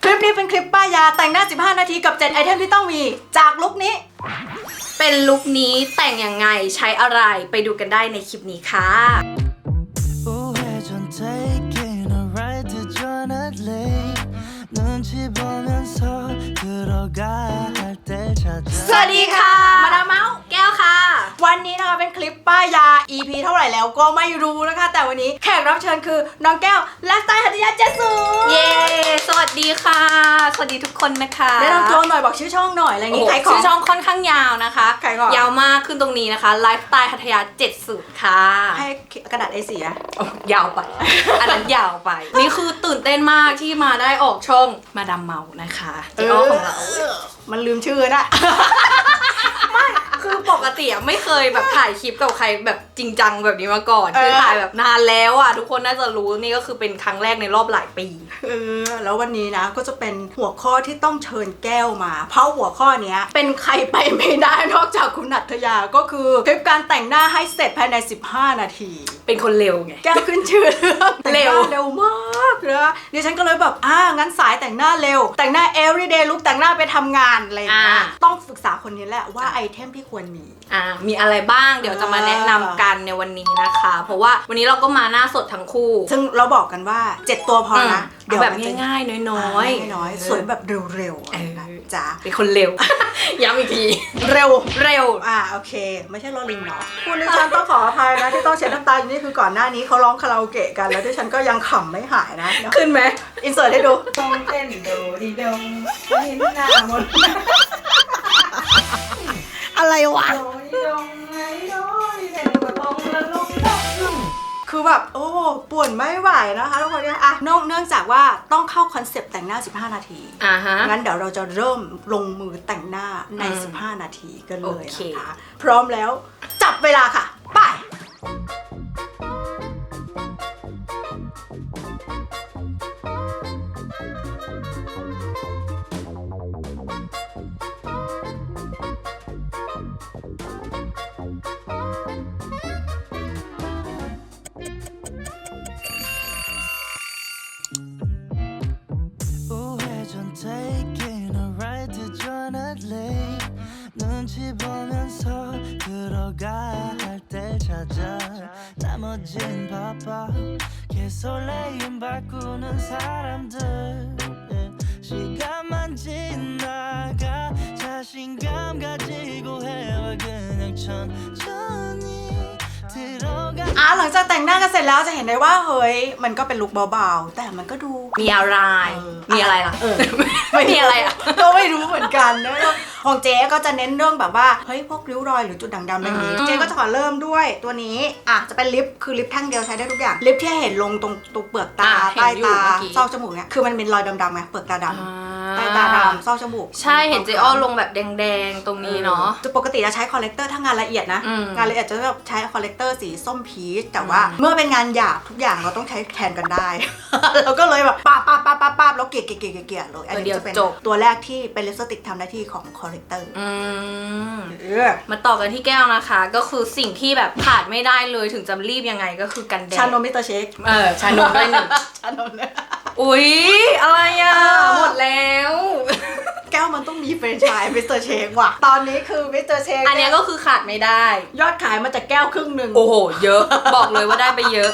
คลิปนี้เป็นคลิปป้ายาแต่งหน้า 15 นาทีกับ 7 ไอเทมที่ต้องมี จากลุคนี้ เป็นลุคนี้แต่งยังไงใช้อะไรไปดูกันได้ในคลิปนี้ค่ะ 우회전 taking a ride to join a lake 눈치 보면서 들어가 할 때 찾아 สวัสดีค่ะ มาดามเมาส์แก้ วค่ะวันนี้นะคะเป็นคลิปป้ายา EP เท่าไหร่แล้วก็ไม่รู้นะคะ แต่วันนี้แขกรับเชิญคือน้องแก้วและสไตล์หัตถยาเจสูเย้ สวัสดีค่ะ สวัสดีทุกคนนะคะได้นำตัวหน่อยบอกชื่อช่องหน่อยอะไรอย่างโอ้งี้โหขายของ ชื่อช่องค่อนข้างยาวนะคะขายของ ยาวมากขึ้นตรงนี้นะคะไลฟ์สไตล์หัทยาเจ็ดสูตรค่ะ ให้กระดาษ A4 อะโอ้ยาวไป อันนั้นยาวไป นี่คือตื่นเต้นมากที่มาได้ออกช่องมาดามเมานะคะเจ๊อ้อของเรา มันลืมชื่อนะ คือปกติอะไม่เคยแบบถ่ายคลิปกับใครแบบจริงจังแบบนี้มาก่อนเออ คือถ่ายแบบนานแล้วอะทุกคนน่าจะรู้นี่ก็คือเป็นครั้งแรกในรอบหลายปี เออแล้ววันนี้นะก็จะเป็นหัวข้อที่ต้องเชิญแก้วมา เพราะหัวข้อเนี้ยเป็นใครไปไม่ได้นอกจากคุณนัทยาก็คือคลิปการแต่งหน้าให้เสร็จภายใน 15 นาที เป็นคนเร็วไง แก้วขึ้นชื่อเรื่องแต่งหเร็น้าวเร็วมากนะดิฉันก็เลยแบบอ่างั้นสายแต่งหน้าเร็ว แต่งหน้า everyday look แต่งหน้าไปทำงานอะไรอย่างเงี้ยอ่า ต้องศึกษาคนนี้แหละว่าไอเทมที่ควรมีอ่ามีอะไรบ้างเดี๋ยวจะมาแนะนำกันในวันนี้นะคะ เพราะว่าวันนี้เราก็มาหน้าสดทั้งคู่ซึ่งเราบอกกันว่า7ตัวพอนะเอาแบบมันจะง่ายๆ น้อยๆน้อยๆสวยแบบเร็วๆเออนะจ๊ะๆเป็นคนเร็ว ย้ำอีกที เร็ว เร็ว อ่าโอเค ไม่ใช่ลอลิงเนาะคุณดิฉันต้องขออภัยนะที่ต้องเช็ดน้ำตาอยู่นี่คือก่อนหน้านี้เขาร้องคาราโอเกะกันแล้วดิฉันก็ยังขำไม่หายนะขึ้นไหมอินเสิร์ตให้ดู ต้องเต้นโดดีดงเห็นหน้าหมด อะไรวะโดดีดงไงโดดีเต้นกระทงละลุงดงคือแบบโอ้ป่วนไม่ไหวนะคะทุกคนเนี่ยอะเนื่องเนื่องจากว่าต้องเข้าคอนเซปต์แต่งหน้า 15 นาที อ่าฮะ งั้นเดี๋ยวเราจะเริ่มลงมือแต่งหน้าใน อืม15 นาทีกันเลยโอเค นะคะ พร้อมแล้วจับเวลาค่ะ 면서 들어가 할 때 찾아 나머진 바빠 개설레임 바꾸는 사람들 시간만 지나가 자신감 가지고 해와 그냥 천천히 들어가 อ่ะหลังจากแต่งหน้ากันเสร็จแล้วจะเห็นได้ว่าเฮ้ยมันก็เป็นลุคเบาๆ แต่มันก็ดู มีอะไร เออ มีอะไรล่ะ เออ ไม่มีอะไรอ่ะ ก็ไม่รู้เหมือนกันนะ ของเจ๊ก็จะเน้นเรื่องแบบว่าเฮ้ยพวกริ้วรอยหรือจุดด่างดำอะไรอย่างนี้อืม เจ๊ก็จะขอเริ่มด้วยตัวนี้อะจะเป็นลิปคือลิปแท่งเดียวใช้ได้ทุกอย่างลิปที่เห็นลงตรงตรงเปลือกตาอะใต้เห็นอยู่ตาเมื่อกี้ ซอกจมูกเนี่ยคือมันเป็นรอยดำๆไงเปลือกตาดำ ใต้ตาดำซอกจมูกใช่เห็นเจอ้อลงแบบแดงๆตรงนี้เนาะจะปกติจะใช้คอลเลกเตอร์ถ้างานละเอียดนะอืมงานละเอียดจะแบบใช้คอลเลกเตอร์สีส้มพีชแต่ว่าเมื่อเป็นงานหยาบทุกอย่างเราต้องใช้แทนกันได้ เราก็เลยแบบป้าบป้าบป้าบป้าบป้าบแล้วเกลี่ยเกลี่ยเกลี่ยเกลี่ยเลยอันนี้จะเป็นตัวแรกที่เป็นลิปสติกทำหน้าที่ของคอลเลกเตอร์อืมเออมาต่อกันที่แก้วนะคะ ก็คือสิ่งที่แบบขาดไม่ได้เลยถึงจะรีบยังไงก็คือกันแดดชานมมิสเตอร์เชคเออชานมได้หนึ่งชานมเนี่ยอุ๊ยอะไรอะเออหมดแล้วแก้วมันต้องมีแฟรนไชส์มิสเตอร์เชคว่ะ ตอนนี้คือมิสเตอร์เชคอันเนี้ยก็คือขาดไม่ได้ ยอดขายมาจากแก้วครึ่งหนึ่งโอ้โห เยอะ บอกเลยว่าได้ไปเยอะ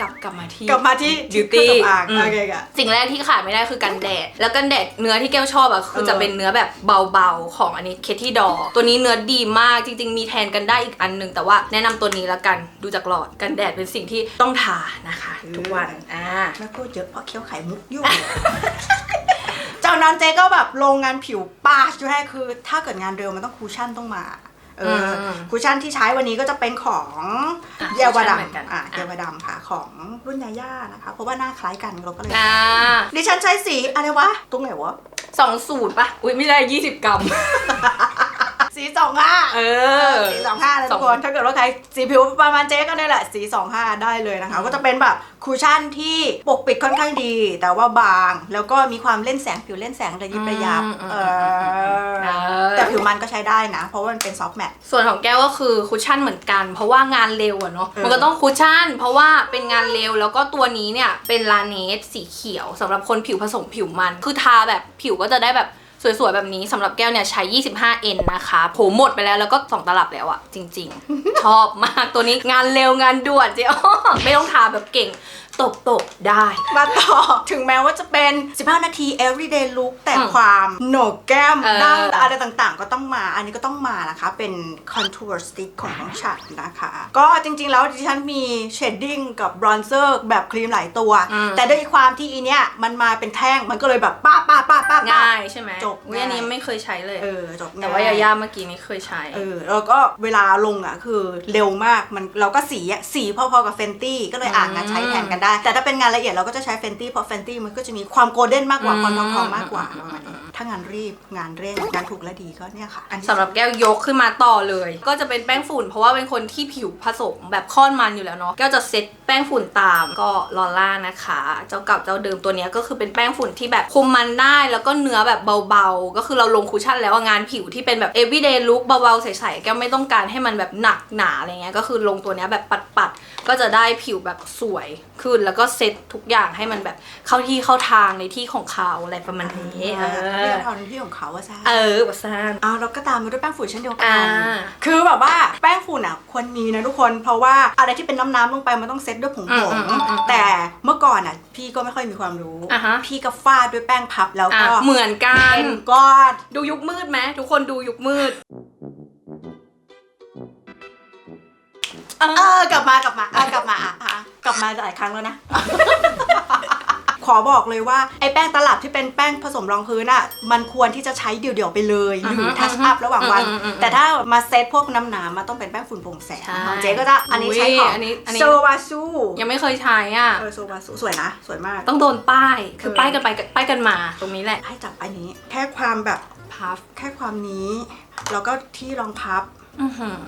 กลับกลับมาที่ กลับมาที่ Beauty เครื่องสำอางอืม โอเคค่ะ สิ่งแรกที่ขาดไม่ได้คือกันแดด แล้วกันแดดเนื้อที่แก้วชอบอะคือเออจะเป็นเนื้อแบบเบาๆ ของอันนี้เคที่ดอ ตัวนี้เนื้อดีมากจริง ๆ มีแทนกันได้อีกอันหนึงแต่ว่าแนะนำตัวนี้ละกันดูจากหลอดกันแดดเป็นสิ่งที่ต้องทานะคะ ทุกวันอ่าไม่พูดเยอะเพราะเคี้ยวไข่มุกยุ่งจาก นั้นเจ๊ก็แบบลงงานผิวป้าชด้วยให้คือ ถ้าเกิดงานเร็วมันต้องคูชั่นต้องมาเอออมคูชั่นที่ใช้วันนี้ก็จะเป็นของอะเยาวคูชั่นเหมือนกันดำอะอะเยาวดำค่ะ ของรุ่นยาย่านะคะ เพราะว่าหน้าคล้ายกันเราก็เลยอ่าดิฉันใช้สีอะไรวะตรงไหนวะสองสูตรปะอุ้ยไม่ใช่ยี่สิบกรัม สีสีสองห้าเออสีสองห้านะสทุอกงคนถ้าเกิดว่าใครสีผิวประมาณเจ๊ก็ได้แหละสีสองห้าได้เลยนะคะ ก็จะเป็นแบบคูชั่นที่ปกปิดค่อนข้างดี แต่ว่าบางแล้วก็มีความเล่นแสงผิวเล่นแสงระยิบระยับอืมอืมเอเอออแต่ผิวมันก็ใช้ได้นะ เพราะว่ามันเป็นซอฟต์แมทส่วนของแก้วก็คือคุชชั่นเหมือนกัน เพราะว่างานเร็วอะเนาะเออมันก็ต้องคุชชั่น เพราะว่าเป็นงานเร็วแล้วก็ตัวนี้เนี่ยเป็นลาเนสสีเขียวสำหรับคนผิวผสมผิวมัน คือทาแบบผิวก็จะได้แบบ สวยๆ แบบนี้สำหรับแก้วเนี่ยใช้ 25N นะคะโผหมดไปแล้วแล้วก็สองตลับแล้วอะจริง ๆ ชอบมากตัวนี้งานเร็วงานด่วนเจ๊อ้อไม่ต้องทาแบบเก่งตบตบๆได้ มาต่อ ถึงแม้ว่าจะเป็น 15 นาที everyday look แต่อืมความโหนกแก้มเออดั้งอะไรต่างๆ ก็ต้องมา อันนี้ก็ต้องมานะคะ เป็น contour stick ของน้องฉัดนะคะ ก็จริงๆ แล้วดิฉันมี shading กับ bronzer แบบครีมหลายตัวอืมแต่ด้วยความที่อีเนี้ยมันมาเป็นแท่ง มันก็เลยแบบป้าป้าป้าป้าป้าง่ายใช่ไหมจบอุ๊ยอันนี้ง่ายไม่เคยใช้เลย เออจบง่แต่ว่ายาย่าเมื่อกี้นี้เคยใช้ เออแล้วก็เวลาลงอะคือเร็วมากมันเราก็สีอะสีพอๆกับเฟนตี้ก็เลยอ่านงานใช้แทนกันได้ แต่ถ้าเป็นงานละเอียดเราก็จะใช้เฟนตี้เพราะเฟนตี้มันก็จะมีความโกลเด้นมากกว่าอืมความทองทองๆมากกว่าประมาณนี้ถ้างานรีบงานเร่งงานถูกและดีก็เนี่ยค่ะอันที่สำหรับแก้วยกขึ้นมาต่อเลย ก็จะเป็นแป้งฝุ่น เพราะว่าเป็นคนที่ผิวผสมแบบค่อนมันอยู่แล้วเนาะแก้วจะเซ็ตแป้งฝุ่นตามก็ลอล่านะคะ เจ้าเก่าเจ้าเดิมตัวเนี้ยก็คือเป็นแป้งฝุ่นที่แบบคุมมันได้แล้วก็เนื้อแบบเบาๆ ก็คือเราลงคุชชั่นแล้วอะงานผิวที่เป็นแบบ everyday look เบาๆใสๆแก้วไม่ต้องการให้มันแบบหนักหนาอะไรเงี้ยก็คือลงตัวเนี้ยแบบปัดๆก็จะได้ผิวแบบสวยขึ้นแล้วก็เซ็ตทุกอย่างให้มันแบบเข้าที่เข้าทางในที่ของเขาอะไรประมาณนี้เอเรื่อองทอนที่ของเขาว่าซ่าเออวัสานอ้าวเราก็ตามมาด้วยแป้งฝุ่นเช่นเดียวกัอ่าคือแบบว่าแป้งฝุ่นอะควรมีนะทุกคนเพราะว่าอะไรที่เป็นน้ำๆลงไปมันต้องเซ็ตด้วยผงอืผมงอืมอืมอืมแต่เมื่อก่อนอะพี่ก็ไม่ค่อยมีความรู้อะฮะพี่ก็ฟาดด้วยแป้งพับแล้วอะก็เหมือนกันเป็นก้อนดูยุคมืดไหมทุกคนดูยุคมืด เออกลับมากลับมาอะกลับมาอะอะกลับมาหลายครั้งแล้วนะ ขอบอกเลยว่าไอ้แป้งตลับที่เป็นแป้งผสมรองพื้นอะมันควรที่จะใช้เดี่ยวๆไปเลยหรือทัชอัพระหว่างวันอืมอืมอืมแต่ถ้ามาเซตพวกน้ำหนามาต้องเป็นแป้งฝุ่นโปร่งแสงใช่ของเจ๊ก็จะอันนี้ใช้ของอุ๊ยอันนี้อันนี้โซวาซูยังไม่เคยใช้อะเออโซวาซูสวยนะสวยมาก ต้องโดนป้ายคือเออป้ายกันไปป้ายกันมาตรงนี้แหละให้จับอันนี้ แค่ความแบบพัฟแค่ความนี้แล้วก็ที่รองพับ อือหือ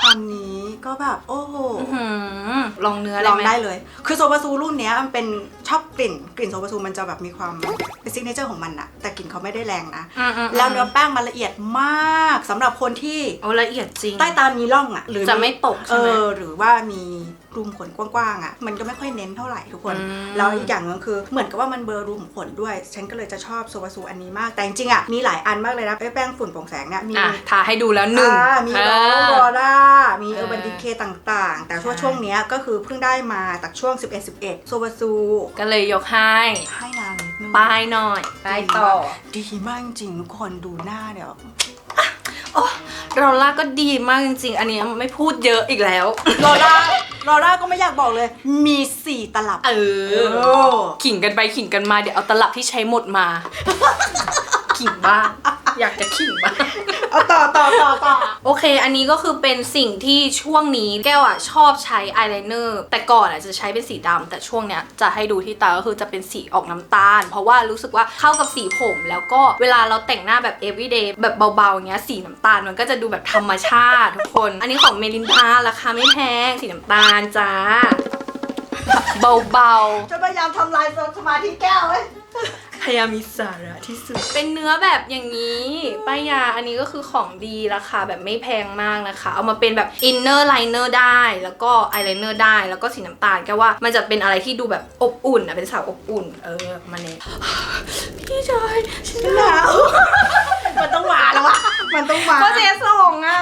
ความนี้ก็แบบโอ้โห อื้อหือลองเนื้อลองหม ได้เลย คือโซบาซูรุ่นเนี้ยมันเป็นชอบกลิ่น กลิ่นโซบาซูมันจะแบบมีความเป็นซิกเนเจอร์ของมันอะแต่กลิ่นเขาไม่ได้แรงนะ อืมอืมแล้วเนื้อแป้งมันละเอียดมากสำหรับคนที่โอ้ละเอียดจริง ใต้ตามีร่องอะหรือจะไม่ตกเอใช่ไหมอหรือว่ามี รูมขนกว้างๆอะมันก็ไม่ค่อยเน้นเท่าไหร่ทุกคนอืมแล้วอีกอย่างหนึงคือเหมือนกับว่ามันเบลอรูมขนด้วย ฉันก็เลยจะชอบโซบาซูอันนี้มากแต่จริงๆอะมีหลายอันมากเลยนะไอ้แป้งฝุ่นโปร่งแสงเนี่ยมีอะทาให้ดูแล้วหนึ่งอ่ามีเอโรอโรล่ามีเอเอออร์บันดิเคต่างๆ แต่ช่วงใช่ช่วงเนี้ยก็คือเพิ่งได้มาจากช่วง 11 11โซบาซูก็เลยยกให้ให้นางนิดนึงป้ายหน่อยป้ายต่อดีมากจริงๆทุกคนดูหน้าเดี๋ยวโอ้โรลล่าก็ดีมากจริงๆ อันนี้ไม่พูดเยอะอีกแล้วโรล่า โรล่าก็ไม่อยากบอกเลย มี4ตลับ เอเอออขิงกันไปขิงกันมาเดี๋ยวเอาตลับที่ใช้หมดมา ขิงบ้างอยากจะขิงบ้าง เอาต่อต่อต่อต่อโอเค อันนี้ก็คือเป็นสิ่งที่ช่วงนี้แก้วอะชอบใช้อายไลเนอร์แต่ก่อนอะจะใช้เป็นสีดำแต่ช่วงเนี้ยจะให้ดูที่ตาก็คือจะเป็นสีออกน้ำตาล เพราะว่ารู้สึกว่าเข้ากับสีผมแล้วก็เวลาเราแต่งหน้าแบบ everyday แบบเบาๆอย่างเงี้ยสีน้ำตาลมันก็จะดูแบบธรรมชาติทุกคน อันนี้ของเมลินดาราคาไม่แพงสีน้ำตาลจ้าเบาๆจะพยายามทำลายสมาธิแก้วเว้ย พยายามมีสาระที่สุด เป็นเนื้อแบบอย่างนี้ป้ายยาอันนี้ก็คือของดีราคาแบบไม่แพงมากนะคะ เอามาเป็นแบบอินเนอร์ไลเนอร์ได้ แล้วก็อายไลเนอร์ได้ แล้วก็สีน้ำตาลแกว่ามันจะเป็นอะไรที่ดูแบบอบอุ่นอะเป็นสาวอบอุ่น เออประมาณนี้พี่จอยฉันหนาวมันต้องมาแล้ววะมันต้องมาก็เจ๊ส่งอะ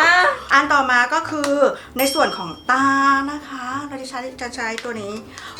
อะ อันต่อมาก็คือในส่วนของตานะคะ เราจะใช้จะใช้ตัวนี้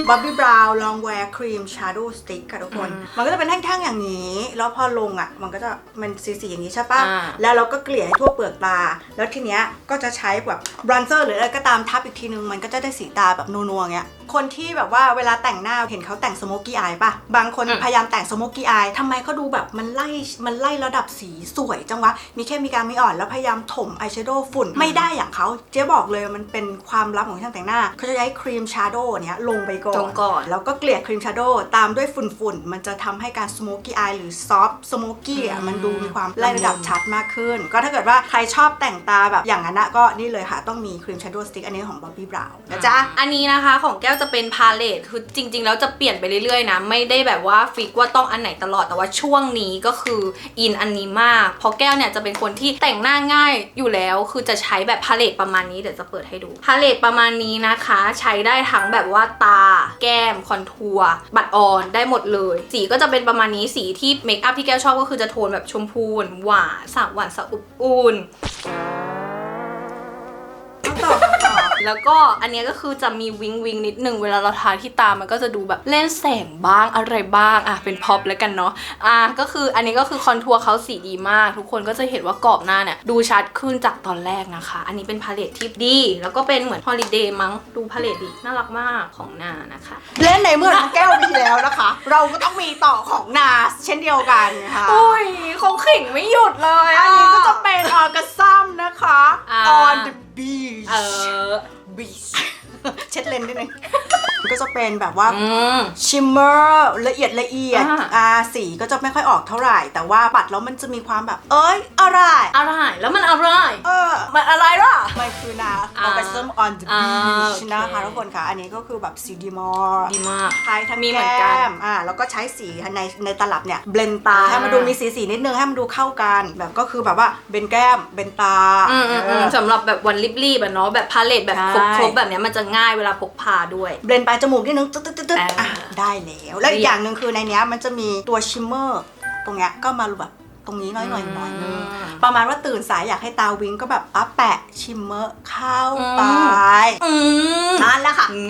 Bobbi Brown Long Wear Cream Shadow Stick ค่ะทุกคน มันก็จะเป็นแท่งๆอย่างนี้ แล้วพอลงอะ มันก็จะมันสีๆอย่างนี้ใช่ปะอ่า แล้วเราก็เกลี่ยให้ทั่วเปลือกตา แล้วทีเนี้ยก็จะใช้แบบบรันเซอร์หรืออะไรก็ตามทับอีกทีนึง มันก็จะได้สีตาแบบนัวๆอย่างเงี้ย คนที่แบบว่าเวลาแต่งหน้าเห็นเขาแต่งสโมกี้อายปะบางคนอืมพยายามแต่งสโมกี้อายทำไมเขาดูแบบมันไล่มันไล่ระดับสีสวยจังวะ มีแค่มีการไม่อ่อนแล้วพยายามถมอายแชโดว์ฝุ่นไม่ได้อย่างเขาเจ๊บอกเลยมันเป็นความลับของช่างแต่งหน้าเขาจะใช้ครีมชาโดว์เนี้ยลงไปก่อนลงก่อนแล้วก็เกลี่ยครีมชาโดว์ตามด้วยฝุ่นๆมันจะทำให้การสโมกี้อายหรือซอฟสโมกี้อะมันดูมีความไล่ระดับชัดมากขึ้น ก็ถ้าเกิดว่าใครชอบแต่งตาแบบอย่างนั้นนะก็นี่เลยค่ะต้องมีครีมชาโดว์สติ๊กอันนี้ของบ๊อบบี้บราวน์นะจ๊ะอันนี้นะคะของแก้วจะเป็นพาเลตคือจริง ๆ แล้วจะเปลี่ยนไปเรื่อยๆนะ ไม่ได้แบบว่าฟิกว่าต้องอันไหนตลอดแต่ว่าช่วงนี้ก็คืออินอันนี้มาก เพราะแก้วเนี่ยจะเป็นคนที่แต่งหน้าง่ายอยู่แล้ว คือจะใช้แบบพาเลตประมาณนี้เดี๋ยวจะเปิดให้ดูพาเลตประมาณนี้นะคะ ใช้ได้ทั้งแบบว่าตา แก้มคอนทัวร์บัตรออนได้หมดเลย สีก็จะเป็นประมาณนี้สีที่เมคอัพที่แก้วชอบก็คือจะโทนแบบชมพูหวานสาวหวานสาวอุ่นต่อ แล้วก็อันเนี้ยก็คือจะมีวิงวิงนิดหนึ่งเวลาเราทาที่ตามันก็จะดูแบบเล่นแสงบ้างอะไรบ้างอะเป็นพ็อปแล้วกันเนาะอะก็คืออันนี้ก็คือคอนทัวร์เขาสีดีมาก ทุกคนก็จะเห็นว่ากรอบหน้าเนี่ยดูชัดขึ้นจากตอนแรกนะคะ อันนี้เป็นพาเลตที่ดี แล้วก็เป็นเหมือนฮอลิเดย์มั้งดูพาเลตดีน่ารักมากของหน้านะคะเล่นในเมื่อน้องแก้วมีแล้วนะคะ เราก็ต้องมีต่อของนาเช่นเดียวกันค่ะโอ้ยคงขิงไม่หยุดเลย อันนี้ก็จะเป็นออกาซัมนะคะอ่า on the beach เออ beach เช็ดเลนส์นิดนึงก็จะเป็นแบบว่าอืมชิมเมอร์ละเอียดละเอียดอ่าอ่าสีก็จะไม่ค่อยออกเท่าไหร่ แต่ว่าปัดแล้วมันจะมีความแบบ เอ้ยอะไรอะไรแล้วมันอะไรเออมันอะไรล่ะมันคือนาอ่าออกาซัม on the อ่า beach โอเคนะคะทุกคนค่ะ อันนี้ก็คือแบบสีดีมอร์ดีมากใช้ทั้งมีเหมือนแก้กันมอ่าแล้วก็ใช้สีในในตลับเนี่ยเบลนตาอ่าให้มันดูมีสีสีนิดนึงให้มันดูเข้ากันแบบก็คือแบบว่าเบนแก้มเบนตาอืมอืมอืมเออสำหรับแบบวันรีบๆอะเนาะแบบพาเลตแบบใช่ครบๆแบบเนี้ยมันจะง่ายเวลาพกพาด้วย เบลนปลายจมูกนิดนึงตึ๊ดตึ๊ดตึ๊ดตึ๊ดอ่าอะได้แล้ว แล้วอีกอย่างหนึ่งคือในเนี้ยมันจะมีตัวชิมเมอร์ตรงเนี้ยก็มาแบบตรงนี้น้อยหน่อยหน่อยนึงประมาณว่าตื่นสายอยากให้ตาวิงก็แบบอะแปะชิมเมอร์เข้าไปอืมนั่นแหละค่ะ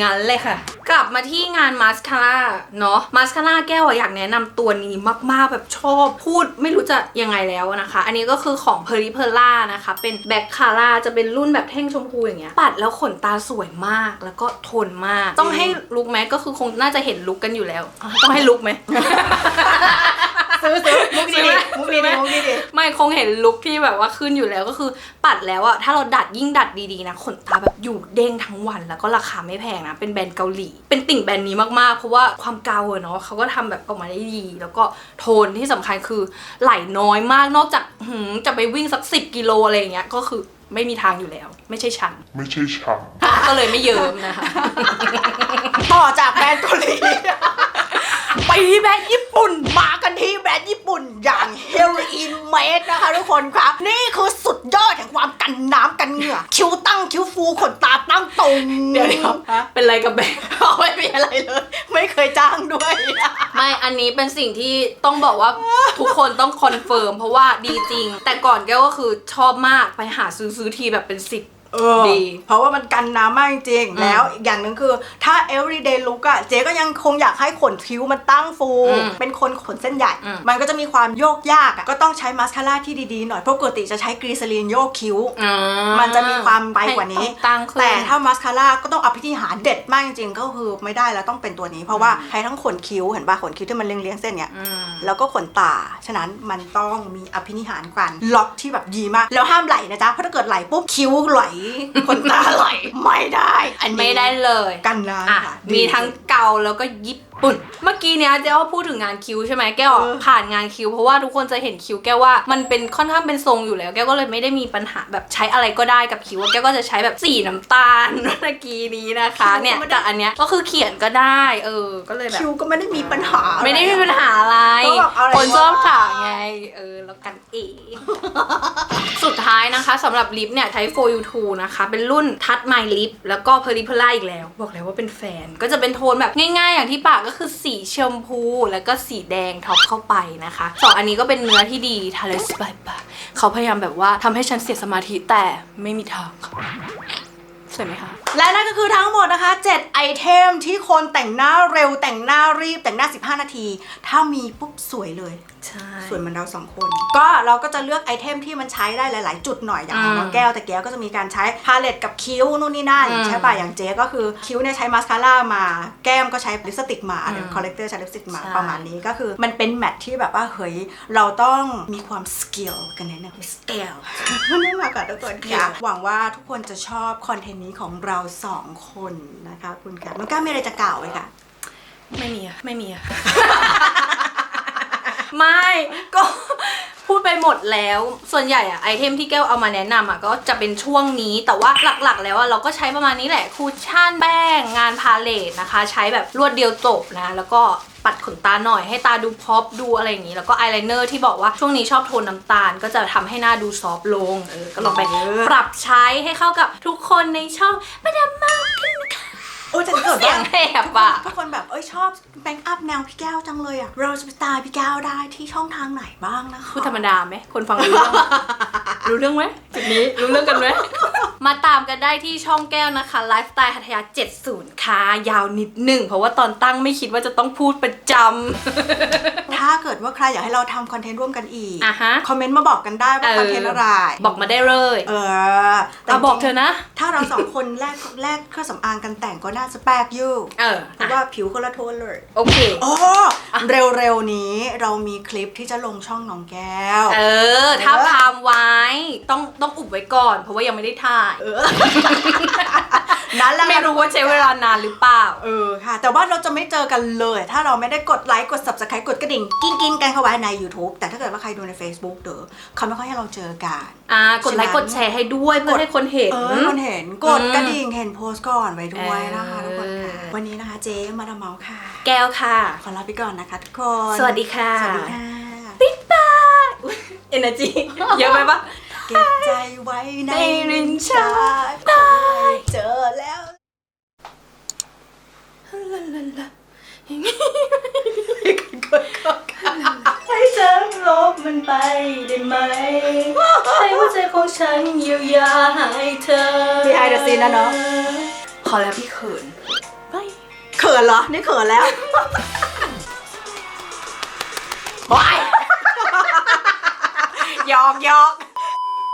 งั้นเลยค่ะ กลับมาที่งานมาสคาร่าเนาะมาสคาร่าแก้วอะอยากแนะนำตัวนี้มากๆแบบชอบพูดไม่รู้จะยังไงแล้วนะคะ อันนี้ก็คือของเพอริเพอร่านะคะ เป็นแบ็คคาร่าจะเป็นรุ่นแบบแท่งชมพูอย่างเงี้ยปัดแล้วขนตาสวยมากแล้วก็ทนมาก ต้องให้ลุกไหมก็คือคงน่าจะเห็นลุกกันอยู่แล้วอะต้องให้ลุกไหม ซื้อซื้อมุกซื้ดีอไหมๆมุกซื้อไหมดีๆมุกดีไม่คงเห็นลุคที่แบบว่าขึ้นอยู่แล้วก็คือปัดแล้วอะถ้าเราดัดยิ่งดัดดีๆนะขนตาแบบอยู่เด้งทั้งวันแล้วก็ราคาไม่แพงนะ เป็นแบรนด์เกาหลี เป็นติ่งแบรนด์นี้มากๆ เพราะว่าความเกาอะเนาะเขาก็ทำแบบออกมาได้ดี แล้วก็โทนที่สำคัญคือไหลน้อยมากนอกจากหืมจะไปวิ่งสักสิบกิโลอะไรอย่างเงี้ยก็คือไม่มีทางอยู่แล้ว ไม่ใช่ฉันไม่ใช่ฉันก็เลยไม่เยิ้มนะคะๆต่อจากแบรนด์เกาหลี ไปที่แบรนด์ญี่ปุ่น มากันที่แบรนด์ญี่ปุ่นอย่าง Heroin Made นะคะทุกคนครับ นี่คือสุดยอดแห่งความกันน้ำกันเหงื่อ คิ้วตั้งคิ้วฟูขนตาตั้งตรงเดี๋ยวเดี๋ยวฮะเป็นไรกับแบรนด์ไม่มีอะไรเลย ไม่เคยจ้างด้วย ไม่ อันนี้เป็นสิ่งที่ต้องบอกว่าทุกคนต้องคอนเฟิร์มเพราะว่าดีจริง แต่ก่อนแกก็คือชอบมากไปหาซื้อซื้อทีแบบเป็นสิบ เออดี เพราะว่ามันกันน้ำมากจริงอืมๆแล้วอีกอย่างหนึ่งคือถ้า everyday look อะเจ๊ก็ยังคงอยากให้ขนคิ้วมันตั้งฟู อืมเป็นคนขนเส้นใหญ่ อืม มันก็จะมีความโยกยากอะก็ต้องใช้มาสคาร่าที่ดีๆหน่อยเพราะปกติจะใช้กรีซาลีนโยกคิ้ว อ่ามันจะมีความไปกว่านี้ ให้ตั้งขึ้น แต่ถ้ามาสคาร่าก็ต้องเอาพิธีหารเด็ดมากจริงๆ ก็คือไม่ได้แล้วต้องเป็นตัวนี้ เพราะว่าใช้ทั้งขนคิ้วเห็นป่ะขนคิ้วที่มันเลี้ยงๆเส้นเนี้ยอืม แล้วก็ขนตา ฉะนั้นมันต้องมีอภินิหารกัน ล็อกที่แบบดีมาก แล้วห้ามไหลนะจ๊ะ เพราะถ้าเกิดไหลปุ๊บคิ้วไหลขนตาไหลไม่ได้ อันนี้ไม่ได้เลยกันน้อะำค่ะ มีทั้งเกาแล้วก็ญี่ ปุ่นเมื่อกี้เนี้ยเจ๊ว่าพูดถึงงานคิวใช่ไหมแก้วเออ ผ่านงานคิวเพราะว่าทุกคนจะเห็นคิวแก้วว่ามันเป็นค่อนข้างเป็นทรงอยู่แล้วแก้วก็เลยไม่ได้มีปัญหาแบบใช้อะไรก็ได้กับคิวแก้วก็จะใช้แบบสีน้ำตาล เมื่อกี้นี้นะคะเนี่ยจากอันเนี้ยก็คือเขียนก็ได้ เออก็เลยแบบ คิ้วก็ไม่ได้มีปัญหาอะร ไม่ได้มีปัญหาอะไร ก็แบบเอาอะไร คนชอบก็ได้ถามไง เออ แล้วกันเอง สุดท้ายนะคะสำหรับลิปเนี่ยใช้ for you two นะคะ เป็นรุ่นทัด my lip แล้วก็เพอริเพล่าอีกแล้ว บอกเลยว่าเป็นแฟน ก็จะเป็นโทนแบบง่ายๆ อย่างที่ปากก็็คือสีชมพูแล้วก็สีแดงท็อปเข้าไปนะคะสองอันนี้ก็เป็นเนื้อที่ดีทาเลสบายปะเขาพยายามแบบว่าทำให้ฉันเสียสมาธิแต่ไม่มีทางค่ะ สวยไหมคะ และนั่นก็คือทั้งหมดนะคะ 7 ไอเทมที่คนแต่งหน้าเร็วแต่งหน้ารีบแต่งหน้า 15 นาที ถ้ามีปุ๊บสวยเลย ใช่ส่วนเหมันเราสองคน ก็เราก็จะเลือกไอเทมที่มันใช้ได้หลาย ๆ จุดหน่อยอย่างของอืมน้องแก้วแต่แก้วก็จะมีการใช้พาเลตกับคิ้วนู่นนี่นั่นอืมใช่ป่ะอย่างเจ๊ก็คือคิ้วเนี่ยใช้มาสคาร่ามาแก้มก็ใช้ลิปสติกมาอืมเดี๋ยวคอลเลกเตอร์ใช้ลิปสติกมาใช่ประมาณนี้ก็คือมันเป็นแมทที่แบบว่าเฮ้ยเราต้องมีความสกิลกันนิดนึงสกิลมันไม่มากับทุกคนค่ะหวังว่าทุกคนจะชอบคอนเทนต์นี้ของเราสองคนนะคะคุณค่ะน้องก้วมีอะไรจะกล่าวไหมคะไม่มีอะไม่มีอะ ไม่ก็พูดไปหมดแล้ว ส่วนใหญ่อะไอเทมที่แก้วเอามาแนะนำอะก็จะเป็นช่วงนี้ แต่ว่าหลักๆ แล้วอะเราก็ใช้ประมาณนี้แหละ คูชั่นแป้งงานพาเลตนะคะ ใช้แบบรวดเดียวจบนะ แล้วก็ ปัดขนตาหน่อยให้ตาดูพอปดูอะไรอย่างนี้ แล้วก็อายไลเนอร์ที่บอกว่าช่วงนี้ชอบโทนน้ำตาล ก็จะทำให้หน้าดูซอฟต์ลงเออก็ลองไปเออปรับใช้ให้เข้ากับทุกคนในช่องมาดามเมาขึ้นค่ะโอ้แต่ถ้าเกิดเสียว่างแหบอะทุกคนแบบเอ้ยชอบแบงค์อัพแนวพี่แก้วจังเลยอะ เราจะไปตามพี่แก้วได้ที่ช่องทางไหนบ้างนะคะ พูดธรรมดาไหมคนฟังรู้เรื่อง รู้เรื่องไหมจุดนี้รู้เรื่องกันไหม มาตามกันได้ที่ช่องแก้วนะคะไลฟ์สไตล์หัทยา 70 ค่ะ ยาวนิดหนึ่ง เพราะว่าตอนตั้งไม่คิดว่าจะต้องพูดประจถ้าเกิดว่าใครอยากให้เราทำคอนเทนต์ร่วมกันอีกำอะฮะ คอมเมนต์มาบอกกันได้ว่าคอนเทนต์อะไร บอกมาได้เลย เออแต่เอาบอกเธอนะ ถ้าเราสองคนแลกแลกเครื่องสำอางกันแต่งก็น่าจะแปลกอยู่เออเพราะว่าผิวคนละโทนเลย โอเคโอ้เร็วๆนี้เรามีคลิปที่จะลงช่องน้องแก้ว เออท้าบทามไว้ ต้องต้องอุบไว้ก่อน เพราะว่ายังไม่ได้ถ่ายนั่นแหละไม่รู้ว่าใช้เวลานานหรือเปล่า เออค่ะ แต่ว่าเราจะไม่เจอกันเลย ถ้าเราไม่ได้กดไลค์กด subscribe กดกระดิ่งกิ้งกิ้งกันเข้าไว้ใน YouTube แต่ถ้าเกิดว่าใครดูใน Facebook เด้อเขาไม่ค่อยให้เราเจอกันอ่ากดไลค์กดแชร์ให้ด้วยเพื่อให้คนเห็นเออคนเห็นกดอืมกระดิ่งเห็นโพสต์ก่อนไว้ด้วยนะคะเออทุกคนค่ะวันนี้นะคะเจ๊มาดามเมาส์ค่ะ แก้วค่ะ ขอลาไปก่อนนะคะทุกคน สวัสดีค่ะสวัสดีค่ะปิ๊กป้าเอเนจีเยอะไปปะ เก็บใจไว้ในในลิ้ลิ้นนชัชักกคอยเจอแล้วให้ฉันลบมันไปได้ไหม ให้หัวใจของฉันเยียวยาให้เธอ Behind the scene นะเนอะ พอแล้วพี่เขินไปเขินเหรอ นี่เขินแล้วบายหยอกหยอก